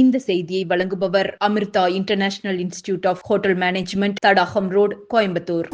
இந்த செய்தியை வழங்குபவர் Amrita international institute of hotel management Thadagam road Coimbatore.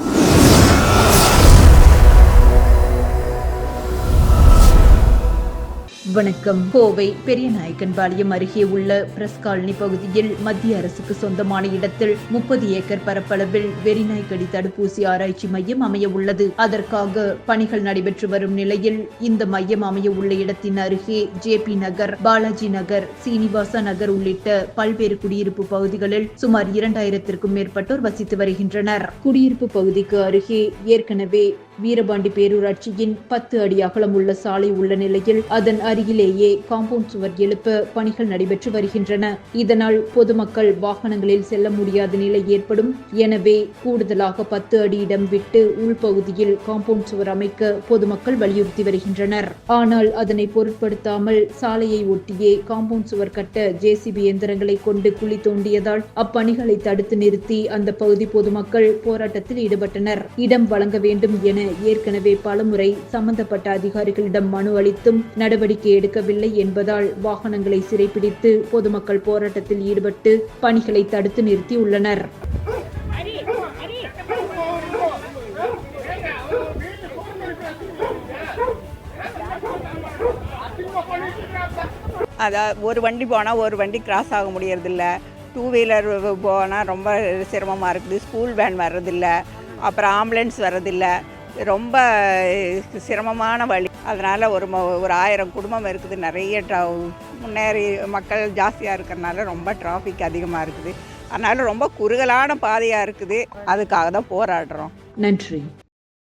வணக்கம். கோவை பெரியநாயக்கன்பாளையம் அருகே உள்ள பிரஸ் காலனி பகுதியில் மத்திய அரசுக்கு சொந்தமான இடத்தில் முப்பது ஏக்கர் பரப்பளவில் வெறிநாய்க்கடி தடுப்பூசி ஆராய்ச்சி மையம் அமைய உள்ளது. அதற்காக பணிகள் நடைபெற்று வரும் நிலையில் இந்த மையம் அமைய உள்ள இடத்தின் அருகே ஜேபி நகர் பாலாஜி நகர் சீனிவாசா நகர் உள்ளிட்ட பல்வேறு குடியிருப்பு பகுதிகளில் சுமார் இரண்டாயிரத்திற்கும் மேற்பட்டோர் வசித்து வருகின்றனர். குடியிருப்பு பகுதிக்கு அருகே ஏற்கனவே வீரபாண்டி பேரூராட்சியின் பத்து அடி அகலம் உள்ள சாலை உள்ள நிலையில் அதன் அருகிலேயே காம்பவுண்ட் சுவர் எழுப்ப பணிகள் நடைபெற்று வருகின்றன. இதனால் பொதுமக்கள் வாகனங்களில் செல்ல முடியாத நிலை ஏற்படும். எனவே கூடுதலாக பத்து அடி இடம் விட்டு உள்பகுதியில் காம்பவுண்ட் சுவர் அமைக்க பொதுமக்கள் வலியுறுத்தி வருகின்றனர். ஆனால் அதனை பொருட்படுத்தாமல் சாலையை ஒட்டியே காம்பவுண்ட் சுவர் கட்ட ஜேசிபி இயந்திரங்களை கொண்டு குழி தோண்டியதால் அப்பணிகளை தடுத்து நிறுத்தி அந்த பகுதி பொதுமக்கள் போராட்டத்தில் ஈடுபட்டனர். இடம் வழங்க வேண்டும் என ஏற்கனவே பலமுறை சம்பந்தப்பட்ட அதிகாரிகளிடம் மனு அளித்தும் நடவடிக்கை எடுக்கவில்லை என்பதால் வாகனங்களை சிறைப்பிடித்து பொதுமக்கள் போராட்டத்தில் ஈடுபட்டு பணிகளை தடுத்து நிறுத்தியுள்ளனர். அதான் ஒரு வண்டி போனால் ஒரு வண்டி கிராஸ் ஆக முடியறதில்ல. டூ வீலர் போனால் ரொம்ப சிரமமாக இருக்குது. ஸ்கூல் வேன் வர்றதில்ல. அப்புறம் ஆம்புலன்ஸ் வர்றதில்லை. ரொம்ப சிரமமான வழி. அதனால் ஒரு ம- ஒரு ஆயிரம் குடும்பம் இருக்குது. நிறைய ட்ரா முன்னேறி மக்கள் ஜாஸ்தியாக இருக்கிறனால ரொம்ப டிராஃபிக் அதிகமாக இருக்குது. அதனால் ரொம்ப குறுகலான பாதையாக இருக்குது. அதுக்காக தான் போராடுறோம். நன்றி.